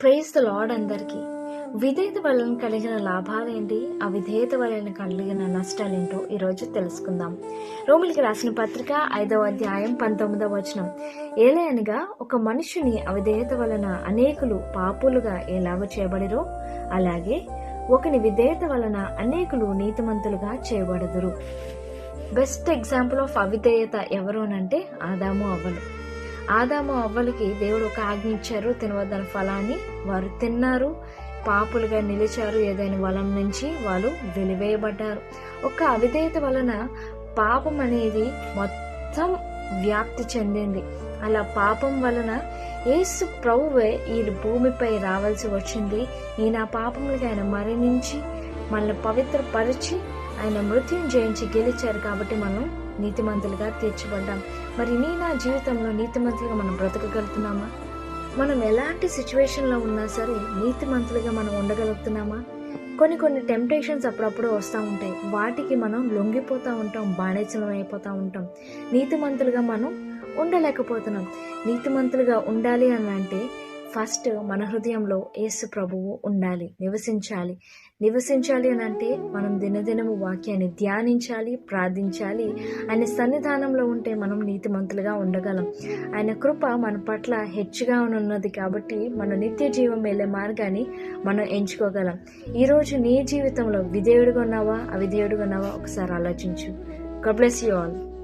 Praise the lord అందరికీ. విధేయత వలన కలిగిన లాభాలేంటి అవిధేయత వలన కలిగిన నష్టాలేంటో ఈరోజు తెలుసుకుందాం. రోమిలికి రాసిన పత్రిక ఐదవ అధ్యాయం పంతొమ్మిదవ వచనం. ఏలయనగా ఒక మనుషుని అవిధేయత వలన అనేకులు పాపులుగా ఎలాగ చేయబడిరో అలాగే ఒకని విధేయత వలన అనేకులు నీతిమంతులుగా చేయబడదురు. బెస్ట్ ఎగ్జాంపుల్ ఆఫ్ అవిధేయత ఎవరు ఆదాము అవ్వలు. ఆదాము అవ్వలకి దేవుడు ఒక ఆజ్ఞ ఇచ్చారు ఫలాన్ని వారు తిన్నారు. పాపులుగా నిలిచారు ఏదైనా వలం నుంచి వాళ్ళు వెలివేయబడ్డారు. ఒక అవిధేయత వలన పాపం అనేది మొత్తం వ్యాప్తి చెందింది. అలా పాపం వలన యేసు ప్రభువే ఈ భూమిపై రావాల్సి వచ్చింది. ఈయన పాపములకి ఆయన మరణించి మనల్ని పవిత్రపరిచి ఆయన మృత్యుని జయించి గెలిచారు కాబట్టి మనం నీతిమంతులుగా తీర్చబడ్డాం. మరి నీ నా జీవితంలో నీతిమంతులుగా మనం బ్రతకగలుగుతున్నామా? మనం ఎలాంటి సిచ్యువేషన్లో ఉన్నా సరే నీతిమంతులుగా మనం ఉండగలుగుతున్నామా? కొన్ని కొన్ని టెంప్టేషన్స్ అప్పుడప్పుడు వస్తూ ఉంటాయి. వాటికి మనం లొంగిపోతూ ఉంటాం బాణేచలం అయిపోతూ ఉంటాం. నీతిమంతులుగా మనం ఉండలేకపోతున్నాం. నీతిమంతులుగా ఉండాలి అని అంటే ఫస్ట్ మన హృదయంలో యేసు ప్రభువు ఉండాలి నివసించాలి. నివసించాలి అని అంటే మనం దినదినము వాక్యాన్ని ధ్యానించాలి ప్రార్థించాలి. ఆయన సన్నిధానంలో ఉంటే మనం నీతిమంతులుగా ఉండగలం. ఆయన కృప మన పట్ల హెచ్చుగా ఉన్నది కాబట్టి మన నిత్య జీవం వెళ్ళే మార్గాన్ని మనం ఎంచుకోగలం. ఈరోజు నీ జీవితంలో విధేయుడుగా ఉన్నావా అవిధేయుడుగా ఉన్నావా? ఒకసారి ఆలోచించు. God bless you all.